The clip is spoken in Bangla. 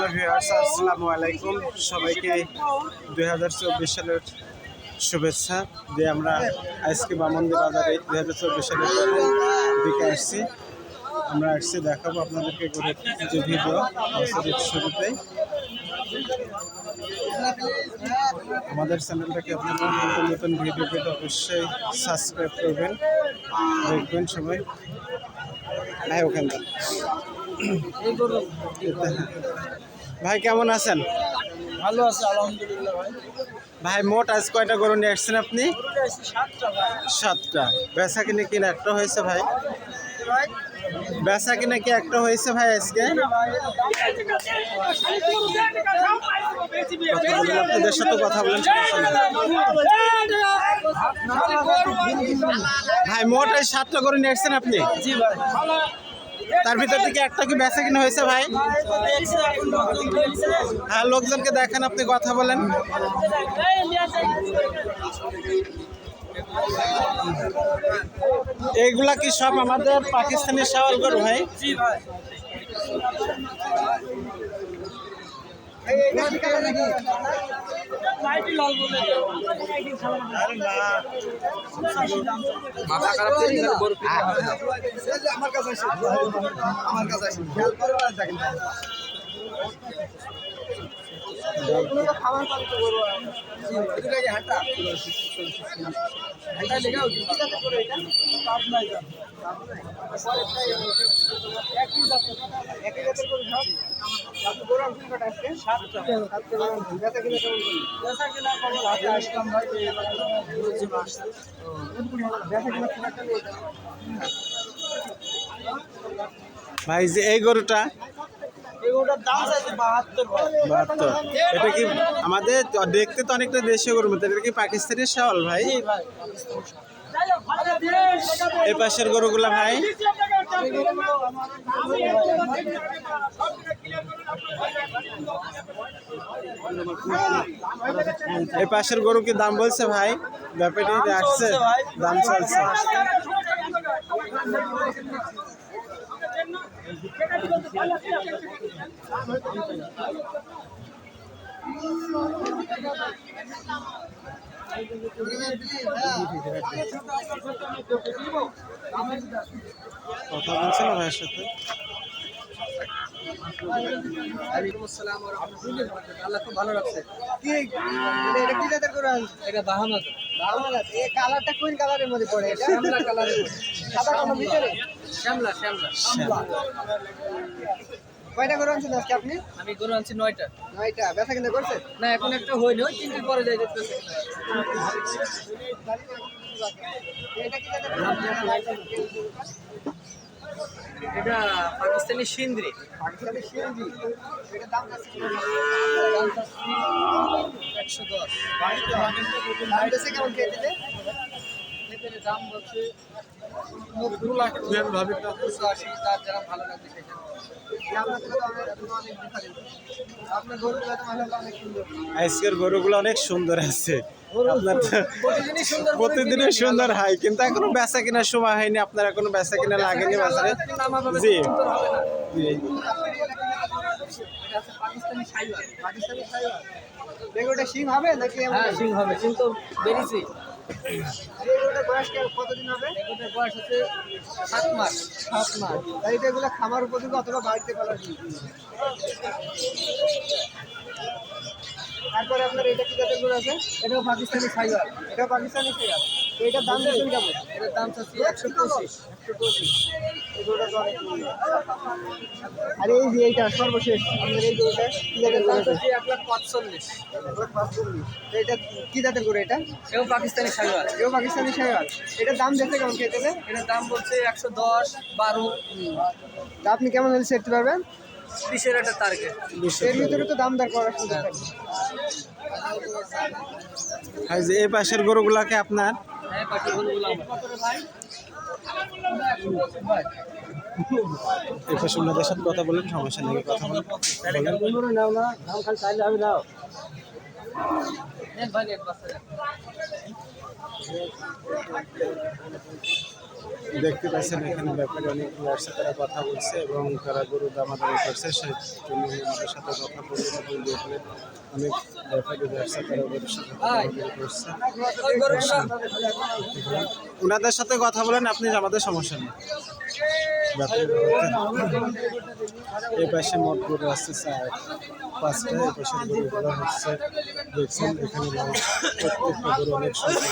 হ্যালো ভিউয়ার্স, আসসালামু আলাইকুম। সবাইকে দুই হাজার চব্বিশ সালের শুভেচ্ছা যে আমরা আজকে বামন্দি বাজারে দুই হাজার চব্বিশ সালের দিকে আসছি। আমরা আসছি, দেখাবো আপনাদেরকে করে যে ভিডিও শুরুতেই আমাদের চ্যানেলটাকে আপনারা নতুন নতুন ভিডিও পেতে অবশ্যই সাবস্ক্রাইব করবেন। দেখবেন সবাই হ্যাঁ ওখানটা। ভাই কেমন আছেন ভালো আছে আলহামদুলিল্লাহ ভাই ভাই মোট আজ কয়টা গরু নিয়ে আসছেন আপনি সাতটা বেচা কিনে কিনা একটা হয়েছে ভাই বেচা কিনা কি একটা হয়েছে ভাই আজকে আপনাদের সাথে কথা বলেন ভাই মোট এই সাতটা গরু নিয়ে আসছেন আপনি জি ভাই তার ভিতর থেকে একটা কি বেচা কিনা হয়েছে ভাই? হ্যাঁ লোকজনকে দেখেন, আপনি কথা বলেন। এইগুলা কি সব আমাদের পাকিস্তানি সাওয়াল গরু ভাই? আমার কাছে আমার কাছে খেয়াল করে আর দেখেন ভাই যে এই গরুটা? বাহাত্তর এটা কি আমাদের দেখতে তো অনেকটা দেশীয় গরুর মতো এটা কি পাকিস্তানি শাওয়াল ভাই? এই পাশের গরুগুলা ভাই? এই পাশের গরু কি দাম বলছে ভাই? ব্যাপারটি আসছে দাম চলছে। কথা বলছে না ভাইয়ের সাথে আল্লাহ কালারটা কোন কালারের মধ্যে পড়ে এটা শ্যামলা কালারের সাদা কালো ভিতরে শ্যামলা শ্যামলা কয়টা করে আনছেন আজকে আপনি? আমি গরু আনছি নয়টা। নয়টা। বেচা কিনা করছে? না এখন একটা হয়নি ওই তিনটির পরে যাই দেখতেছে। এটা গরু? পাকিস্তানি সিন্দ্রি। পাকিস্তানি এটা দাম একশো দশ। কেমন খেয়ে দিলে? এদের দাম বলছে লাখ দুশো আশি তার যারা ভালো লাগবে আজকের গরুগুলো অনেক সুন্দর আছে। প্রতিদিনই সুন্দর হয় কিন্তু এখনও বেচা কেনার সময় হয়নি আপনার এখনও বেচা কেনা লাগেনি বাজারে। জি। পাকিস্তানি সাইওয়াল বেগুনটা শিং হবে নাকি হ্যাঁ সিং হবে সিং তো বেরিয়েছি। কতদিন হবে? বয়স হচ্ছে সাত মাস। সাত মাস। তাই এগুলো খামার উপযোগী অথবা বাড়িতে পালার তারপরে আপনার এটা কি জাতের গরু আছে? এটাও পাকিস্তানি সাইওয়াল এটা পাকিস্তানি সাইওয়াল তো এটার দাম কেমন? এটার দাম চাচ্ছি একশো পঁচিশ। একশো পঁচিশ। গরুটা। আর এই যে এইটা সর্বশেষ আমাদের এই গরুটা কি জাতের গরু দাম আছে চাচ্ছি এক লাখ পাঁচচল্লিশ পাঁচচল্লিশ তো এটা কি জাতের গরু এটা? এও পাকিস্তানি সাইওয়াল এও পাকিস্তানি সাইওয়াল এটার দাম দেখতে কেমন দেবে এটার দাম বলছে একশো দশ বারো। তা আপনি কেমন হলে সেরতে পারবেন? বিশের একটা টার্গেট এর ভিতরে তো দাম দর করার সুযোগ যে এই পাশের গরুগুলাকে আপনার হ্যাঁ পাখি গরুগুলো পাশে ওনাদের সাথে কথা বলেন সমস্যা নেই কথা বলেন ভাই। দেখতে পাচ্ছেন এখানে ব্যাপারে অনেকগুলো আসছে, তারা কথা বলছে এবং তারা গরু দামাদামি করছে সেই জন্য আমি আমাদের সাথে কথা বলছে এবং অনেক ব্যাপারে আসছে, তারা ওদের সাথে করছে ওনাদের সাথে কথা বলেন, আপনি আমাদের সমস্যা নেই। এই পাশে মোট গরু আসছে চার, পাঁচটা, এই পাশে গরুগুলো হচ্ছে। দেখছেন, এখানে প্রত্যেকটা গরু অনেক সুন্দর